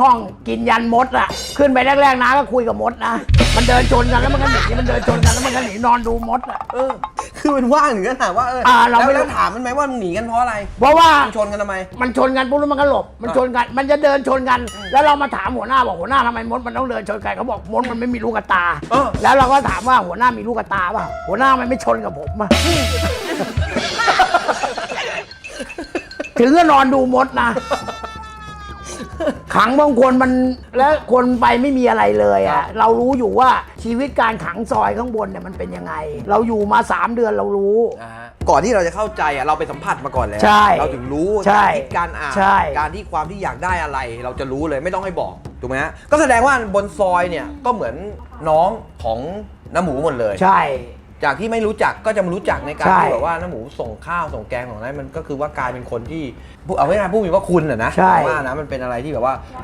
ห้องกินยันมดอะขึ้นไปแรกๆนะก็คุยกับมดนะมันเดินชนกันแล้วมันก็หนีมันเดินชนกันแล้วมันก็หนีนอนดูมดอะ เออ คือมันว่างถึงขนาดว่าเอออ่าเราแล้วไม่รู้ แล้วถามมันไหมว่าหนีกันเพราะอะไรเพราะว่า มันชนกันทำไม มันชนกันปุ๊บแล้วมันก็หลบ มันชนกัน มันจะเดินชนกัน แล้วเรามาถามหัวหน้าบอกหัวหน้าทำไมมดมันต้องเดินชนกันเขาบอกมดมันไม่มีลูกกระตา เออ แล้วเราก็ถามว่าหัวหน้ามีลูกกระตาเปล่าหัวหน้ามันไม่ชนกับผมอะ ถึงก็นอนดูมดนะ ขังบางคนมันแล้วคนไปไม่มีอะไรเลยอะเรารู้อยู่ว่าชีวิตการขังซอยข้างบนเนี่ยมันเป็นยังไง เราอยู่มาสามเดือนเรารู้ อ่าฮะก่อนที่เราจะเข้าใจอะเราไปสัมผัสมาก่อนแล้ว ใช่เราถึงรู้ใช่การคิดการอ่านใช่ การที่ความที่อยากได้อะไร เราจะรู้เลยไม่ต้องให้บอกถูกไหมฮะก็แสดงว่าบนซอยเนี่ยก็เหมือนน้องของน้าหมูหมดเลย ใช่ จากที่ไม่รู้จักก็จะมารู้จักในการใช่ที่แบบว่าน้าหมูส่งข้าวส่งแกงของนั้นมันก็คือว่ากลายเป็นคนที่ผู้เอาไว้นะผู้มีว่าคุณอะนะใช่ว่านะมันเป็นอะไรที่แบบว่า